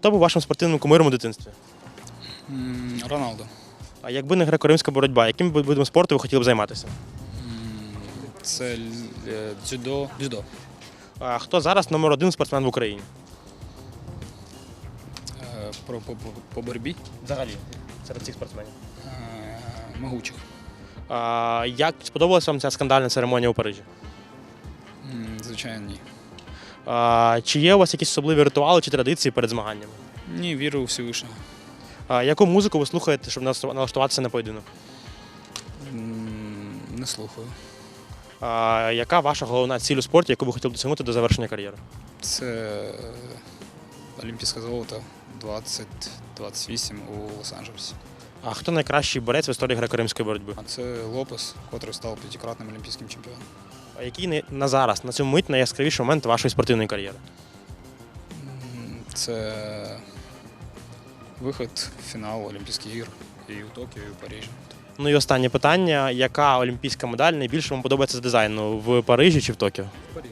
хто був вашим спортивним кумиром у дитинстві? М, Роналдо. А якби не греко-римська боротьба, яким би видом спорту ви хотіли б займатися? Це е, дзюдо. Дзюдо. А хто зараз номер один спортсмен в Україні? Е, Про по, по, по боротьбі. Взагалі, серед цих спортсменів. Е, Могучих. А, як сподобалася вам ця скандальна церемонія у Парижі? М, Звичайно, ні. А, чи є у вас якісь особливі ритуали чи традиції перед змаганнями? Ні, віру у Всевишнього. А, яку музику ви слухаєте, щоб налаштуватися на поєдинок? М, Не слухаю. А, яка ваша головна ціль у спорті, яку ви хотіли досягнути до завершення кар'єри? Це е, Олімпійське золото 2028 у Лос-Анджелесі. А хто найкращий борець в історії греко-римської боротьби? А це Лопес, котрий став п'ятикратним олімпійським чемпіоном. А який на зараз, на цьому мить найяскравіший момент вашої спортивної кар'єри? Це виход в фінал Олімпійських ігор і у Токіо, і у Парижі. Ну і останнє питання: яка олімпійська медаль найбільше вам подобається з дизайну в Парижі чи в Токіо? В Париж.